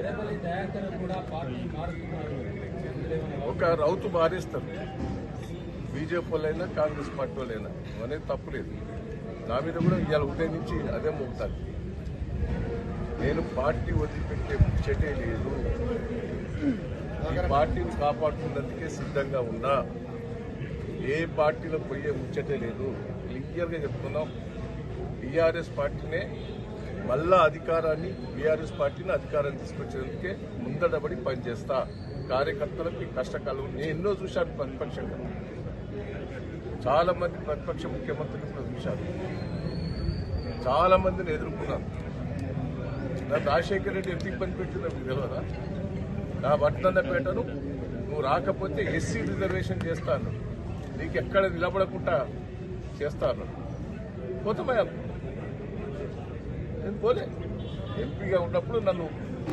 దయాకర్ కూడా పార్టీ మారుతున్నారు. ఒక రౌతు మారేస్తారు బీజేపీ వాళ్ళైనా కాంగ్రెస్ పార్టీ వాళ్ళైనా. అనేది తప్పులేదు నా మీద కూడా ఇవాళ ఉదయం నుంచి అదే మోగుతాను నేను పార్టీ వదిలిపెట్టే చెటే లేదు. ఈ పార్టీని కాపాడుకున్నందుకే సిద్ధంగా ఉన్నా. ఏ పార్టీలో పోయే ముచ్చటే లేదు. క్లియర్గా చెప్తున్నాం. టీఆర్ఎస్ పార్టీనే మళ్ళా అధికారాన్ని బీఆర్ఎస్ పార్టీని అధికారాన్ని తీసుకొచ్చేందుకే ముందడబడి పనిచేస్తా. కార్యకర్తలకు కష్టకాలం నేను ఎన్నో చూశాను ప్రతిపక్షంగా. చాలా మంది ప్రతిపక్ష ముఖ్యమంత్రులు కూడా చూశాను చాలా మందిని ఎదుర్కొన్నాను. నా రాజశేఖర రెడ్డి ఎంపీ పని మీకు తెలియదా నా వడ్డన్నపేటను నువ్వు రాకపోతే ఎస్సీ రిజర్వేషన్ చేస్తాను నీకు ఎక్కడ నిలబడకుండా చేస్తాను పోతామయ్యా నేను పోలే. ఎంపీగా ఉన్నప్పుడు నన్ను